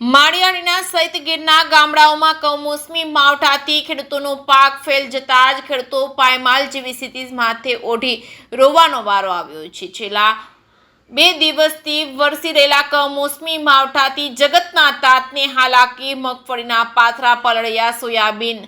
માળિયાણીના સહિત ગીરના ગામડાઓમાં કમોસમી માવઠાથી ખેડૂતોનો પાક ફેલ જતા જ ખેડૂતો પાયમાલ જેવી સ્થિતિ માથે ઓઢી રોવાનો વારો આવ્યો છે. છેલ્લા બે દિવસથી વરસી રહેલા કમોસમી માવઠાથી જગતના તાતને હાલાકી, મગફળીના પાથરા પલળિયા સોયાબીન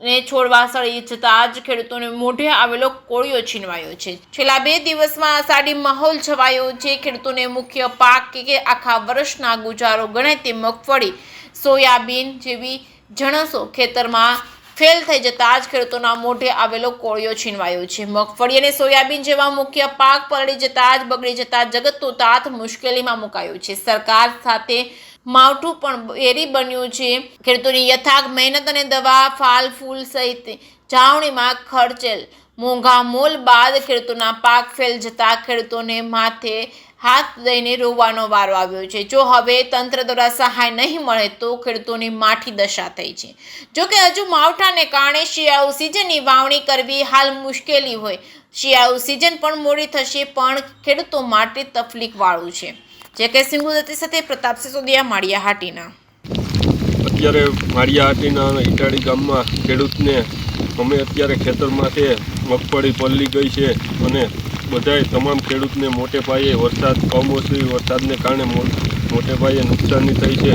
ને છોડવા સળી જતા જ ખેડૂતોને મોઢે આવેલો કોળિયો છીનવાયો છે. છેલ્લા બે દિવસમાં અષાઢી માહોલ છવાયો છે. ખેડૂતોને મુખ્ય પાક કે આખા વર્ષના ગુજારો ગણાય તે મગફળી, સોયાબીન જેવી જણસો ખેતરમાં ફેલ થઈ જતા જ ખેડૂતોના મોઢે આવેલો કોળિયો છીનવાયો છે. મગફળી અને સોયાબીન જેવા મુખ્ય પાક પલળી જતા જ બગડી જતા જગતનો તાત મુશ્કેલીમાં મુકાયો છે. સરકાર સાથે માવઠું પણ એરી બન્યું છે. ખેડૂતોની યથાર્થ મહેનત અને દવા, ફાલ, ફૂલ સહિત જાવણીમાં ખર્ચેલ મોંઘા મોલ બાદ ખેડૂતોના પાક ફેલ જતા ખેડૂતોને માથે હાથ દઈને રોવાનો વારો આવ્યો છે. જો હવે તંત્ર દ્વારા સહાય નહીં મળે તો ખેડૂતોની માઠી દશા થઈ છે. જો કે હજુ માવઠાને કારણે શિયાળુ સિઝનની વાવણી કરવી હાલ મુશ્કેલી હોય. શિયાળુ સિઝન પણ મોડી થશે, પણ ખેડૂતો માટે તકલીફવાળું છે. જે કે સિંગુદતી સાથે પ્રતાપ સિસોદિયા માળિયા હાટીના અત્યારે માળિયા હાટીના ઇટાળી ગામમાં ખેડૂતને અમે અત્યારે ખેતરમાંથી મગફળી પલળી ગઈ છે અને બધાય તમામ ખેડૂતને મોટે પાયે વરસાદ કમોસમી વરસાદને કારણે મોટે પાયે નુકસાની થઈ છે.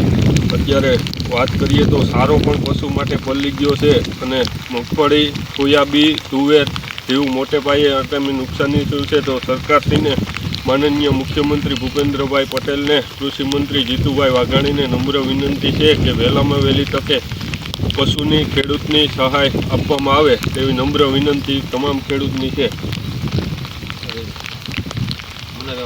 અત્યારે વાત કરીએ તો સારો પણ પશુ માટે પલળી ગયો છે અને મગફળી સોયાબી તુવેર, જેવું મોટે પાયે અત્યારે નુકસાની થયું છે તો સરકારશ્રીને માનનીય મુખ્યમંત્રી ભૂપેન્દ્રભાઈ પટેલને કૃષિમંત્રી જીતુભાઈ વાઘાણીને નમ્ર વિનંતી છે કે વહેલામાં વહેલી તકે પશુની, ખેડૂતની સહાય આપવામાં આવે તેવી નમ્ર વિનંતી તમામ ખેડૂતની છે.